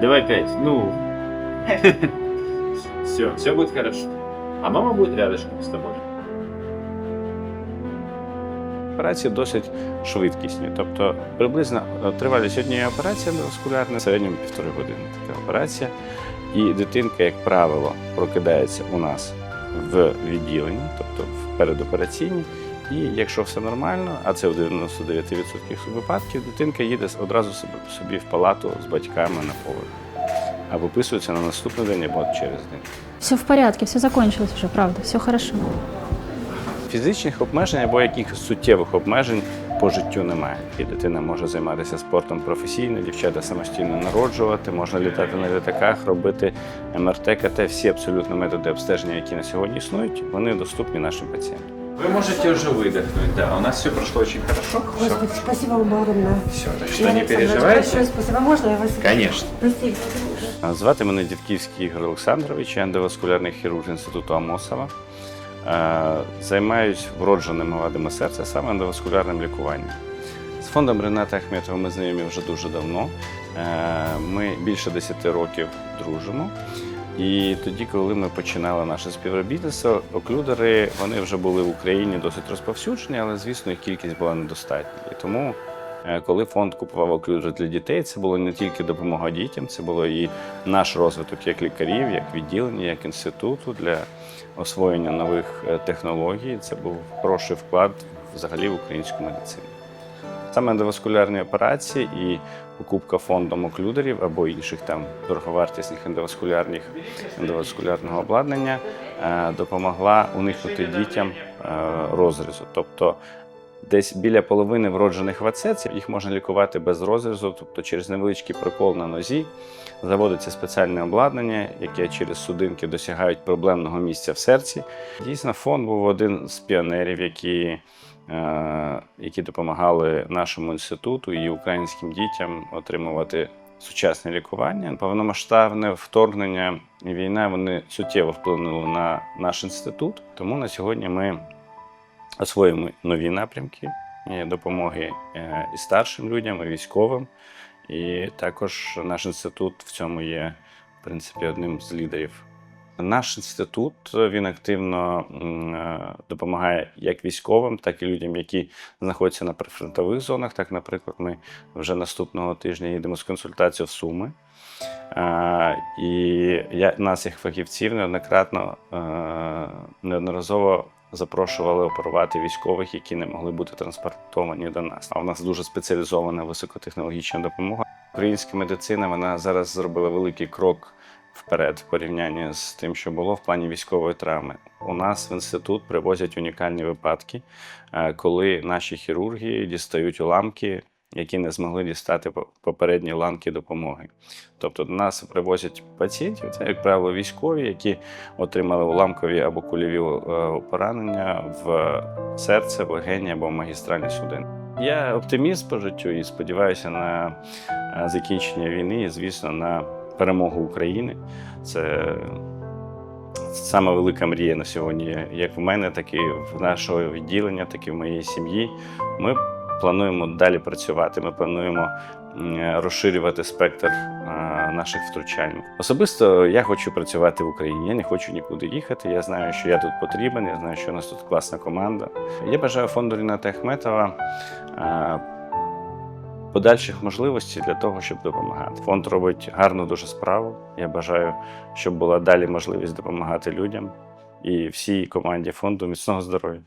Давай пять. Ну. Все, все будет хорошо. А мама будет рядышком с тобой. Операції досить швидкісні, тобто приблизно е, тривалість однієї операції в середньому півтори години така операція. І дитинка, як правило, прокидається у нас в відділенні, тобто в передопераційній. І якщо все нормально, а це в 99% випадків, дитинка їде одразу собі, в палату з батьками на поверх. А виписується на наступний день або через день. Все в порядке, все закончилось уже, правда, все хорошо. Фізичних обмежень або якихось суттєвих обмежень по життю немає. І дитина може займатися спортом професійно, дівчата самостійно народжувати, можна літати на літаках, робити МРТ, КТ, всі абсолютно методи обстеження, які на сьогодні існують, вони доступні нашим пацієнтам. Вы можете уже выдохнуть, да. У нас все прошло очень хорошо. Все, Господи, спасибо вам огромное. все, так что не переживайте. Большое спасибо. Можно я вас... Конечно. Спасибо. Звати мене Дідківський Ігор Олександрович, я ендоваскулярний хірург інституту Амосова. Е, Займаюсь вродженими вадами серця, саме ендоваскулярним лікуванням. З фондом Рената Ахметова ми знайомі вже дуже давно. Е, Ми більше 10 років дружимо. І тоді, коли ми починали наше співробітництво, оклюдери вони вже були в Україні досить розповсюджені, але звісно їх кількість була недостатня. І тому Е, Коли фонд купував оклюдер для дітей, це було не тільки допомога дітям, це було і наш розвиток як лікарів, як відділення, як інституту для освоєння нових е, технологій. Це був хороший вклад взагалі в українську медицину. Саме ендоваскулярні операції і покупка фондом оклюдерів або інших там дороговартісних ендоваскулярних ендоваскулярного обладнання е, допомогла уникнути дітям е, розрізу. Тобто Десь біля половини вроджених вацет їх можна лікувати без розрізу, тобто через невеличкий прокол на нозі заводиться спеціальне обладнання, яке через судинки досягають проблемного місця в серці. Дійсно, фонд був один з піонерів, які, які допомагали нашому інституту і українським дітям отримувати сучасне лікування. Повномасштабне вторгнення і війна вони суттєво вплинули на наш інститут. Тому на сьогодні ми освоїмо нові напрямки е, допомоги е, і старшим людям, і військовим. І також наш інститут в цьому є, в принципі, одним з лідерів. Наш інститут він активно е, допомагає як військовим, так і людям, які знаходяться на прифронтових зонах. Так, наприклад, ми вже наступного тижня їдемо з консультацією в Суми. Е, І нас, як фахівців, неоднократно е, неодноразово запрошували оперувати військових, які не могли бути транспортовані до нас. А у нас дуже спеціалізована високотехнологічна допомога. Українська медицина вона зараз зробила великий крок вперед в порівнянні з тим, що було в плані військової травми. У нас в інститут привозять унікальні випадки, е, коли наші хірурги дістають уламки. Які не змогли дістати по- попередні ланки допомоги. Тобто до нас привозять пацієнтів, це, як правило, військові, які отримали уламкові або кульові е, поранення в серце, в легені або магістральні судини. Я оптиміст по життю і сподіваюся на е, закінчення війни і, звісно, на перемогу України. Це саме велика мрія на сьогодні, як в мене, так і в нашого відділення, так і в моєї сім'ї. Ми плануємо далі працювати. Ми плануємо розширювати спектр а, наших втручань. Особисто я хочу працювати в Україні. Я не хочу нікуди їхати. Я знаю, що я тут потрібен. Я знаю, що у нас тут класна команда. Я бажаю фонду Ріната Ахметова. Подальших можливостей для того, щоб допомагати. Фонд робить гарну дуже справу. Я бажаю, щоб була далі можливість допомагати людям і всій команді фонду міцного здоров'я.